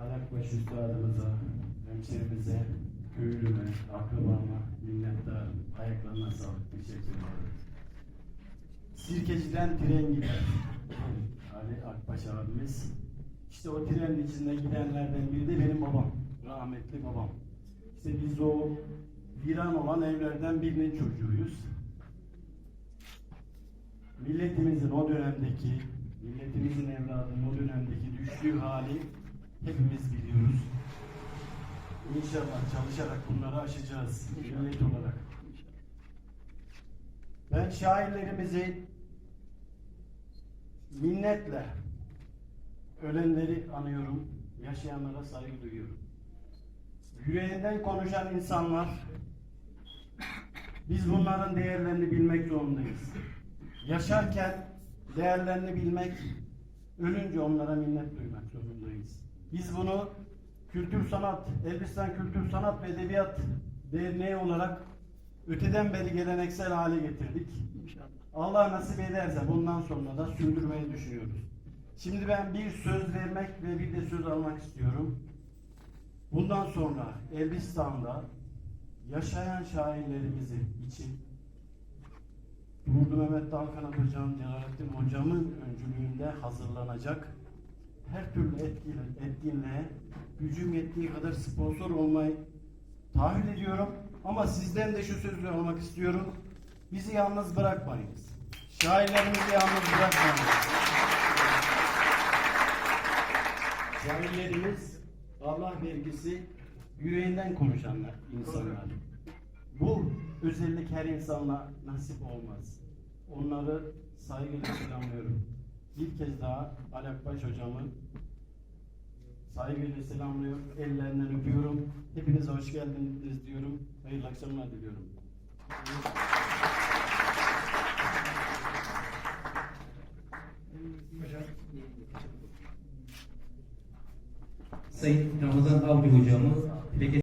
Alakbaş üstadımıza, hemşerimize, köylüme, akrabama, minnettarım. Ayaklarına sağlık. Teşekkür ederim. Sirkeci'den tren gider. Ali Akbaş abimiz. İşte o trenin içinde gidenlerden biri de benim babam. Rahmetli babam. İşte biz o viran olan evlerden birinin çocuğuyuz. Milletimizin o dönemdeki, milletimizin evladının o dönemdeki düştüğü hali hepimiz biliyoruz. İnşallah çalışarak bunları aşacağız millet olarak. Ben şairlerimizi minnetle ölenleri anıyorum, yaşayanlara saygı duyuyorum. Yüreğinden konuşan insanlar, biz bunların değerlerini bilmek zorundayız. Yaşarken değerlerini bilmek, ölünce onlara minnet duymak zorundayız. Biz bunu kültür sanat, Elbistan Kültür Sanat ve Edebiyat Derneği olarak öteden beri geleneksel hale getirdik. Allah nasip ederse bundan sonra da sürdürmeyi düşünüyoruz. Şimdi ben bir söz vermek ve bir de söz almak istiyorum. Bundan sonra Elbistan'da yaşayan şairlerimiz için Durdu Mehmet Dalkan Hocam, Celalettin Hocam'ın öncülüğünde hazırlanacak her türlü etkinliğe, gücüm yettiği kadar sponsor olmayı taahhüt ediyorum. Ama sizden de şu sözü almak istiyorum. Bizi yalnız bırakmayınız. Şairlerimizi yalnız bırakmayınız. Şairlerimiz Allah vergisi yüreğinden konuşanlar, insanlar. Bu özellik her insanla nasip olmaz. Onları saygıyla selamlıyorum. Bir kez daha Alakbaş hocamı saygıyla selamlıyorum. Ellerinden öpüyorum. Hepinize hoş geldiniz diyorum. Hayırlı akşamlar diliyorum. Sayın Ramazan Avcı plaketi